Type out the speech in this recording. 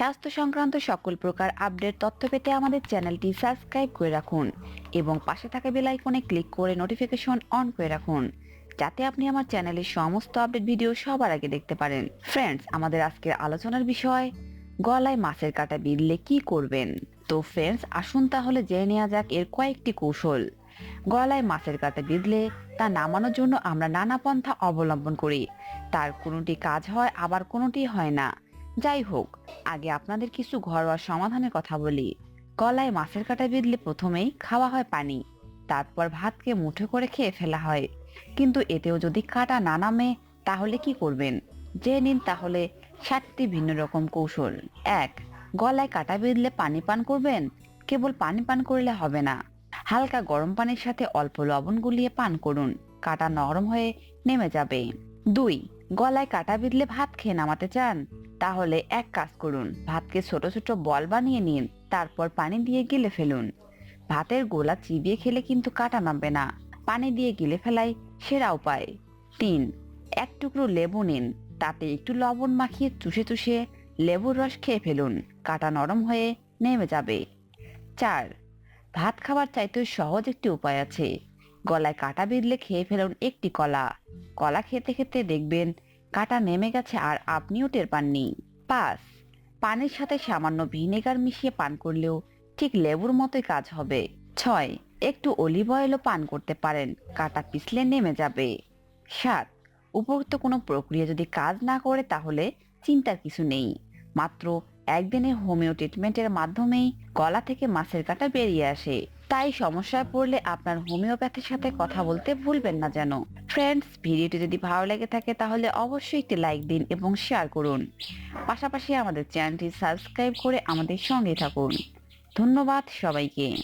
স্বাস্থ্য সংক্রান্ত সকল প্রকার আপডেট তথ্য পেতে আমাদের চ্যানেলটি সাবস্ক্রাইব করে রাখুন এবং পাশে থাকা বেল আইকনে ক্লিক করে নোটিফিকেশন অন করে রাখুন, যাতে আপনি আমার চ্যানেলের সমস্ত আপডেট ভিডিও সবার আগে দেখতে পারেন। ফ্রেন্ডস, আমাদের আজকের আলোচনার বিষয়, গলায় মাছের কাটা বিঁধলে কি করবেন? তো ফ্রেন্ডস, আসুন তাহলে জেনে নেওয়া যাক এর কয়েকটি কৌশল। গলায় মাছের কাটা বিঁধলে তা নামানোর জন্য আমরা নানা পন্থা অবলম্বন করি। তার কোনোটি কাজ হয়, আবার কোনোটি হয় না। যাই হোক আগে আপনাদের কিছু ঘরোয়া সমাধানের কথা বলি। গলায় মাছের কাটা বিঁধলে প্রথমেই খাওয়া হয় পানি, তারপর ভাতকে মুঠো করে খেয়ে ফেলা হয়। কিন্তু এতেও যদি কাটা না নামে, তাহলে কি করবেন? যে নিন তাহলে সাতটি ভিন্ন রকম কৌশল। এক, গলায় কাটা বিঁধলে পানি পান করবেন? কেবল পানি পান করলে হবে না। হালকা গরম পানির সাথে অল্প লবণ গুলিয়ে পান করুন, কাটা নরম হয়ে নেমে যাবে। দুই, গলায় কাটা বিঁধলে ভাত খেয়ে নামাতে চান? তাহলে এক কাজ করুন, ভাতকে ছোট ছোট বল বানিয়ে নিন, তারপর পানি দিয়ে গিলে ফেলুন। ভাতের গোলা চিবিয়ে খেলে কিন্তু কাটা নামবে না। পানি দিয়ে গিলে ফেলাই সেরা উপায়। তিন, এক টুকরো লেবু নিন, তাতে একটু লবণ মাখিয়ে চুষে চুষে লেবুর রস খেয়ে ফেলুন, কাটা নরম হয়ে নেমে যাবে। চার, ভাত খাবার চাইতেও সহজ একটি উপায় আছে। গলায় কাটা বিঁধলে খেয়ে ফেলুন একটি কলা। কলা খেতে খেতে দেখবেন কাটা নেমে গেছে আর আপনিও টের পাননি। পাঁচ পানির সাথে সামান্য ভিনেগার মিশিয়ে পান করলেও ঠিক লেবুর মতোই কাজ হবে। ছয়, একটু অলিভ অয়েলও পান করতে পারেন, কাটা পিছলে নেমে যাবে। সাত, উপরোক্ত কোনো প্রক্রিয়া যদি কাজ না করে তাহলে চিন্তার কিছু নেই। মাত্র একদিনের হোমিও ট্রিটমেন্টের মাধ্যমেই গলা থেকে মাছের কাটা বেরিয়ে আসে। তাই সমস্যায় পড়লে আপনার হোমিওপ্যাথির সাথে কথা বলতে ভুলবেন না যেন। ফ্রেন্ডস ভিডিওটি যদি ভালো লেগে থাকে তাহলে অবশ্যই একটি লাইক দিন এবং শেয়ার করুন। পাশাপাশি আমাদের চ্যানেলটি সাবস্ক্রাইব করে আমাদের সঙ্গে থাকুন। ধন্যবাদ সবাইকে।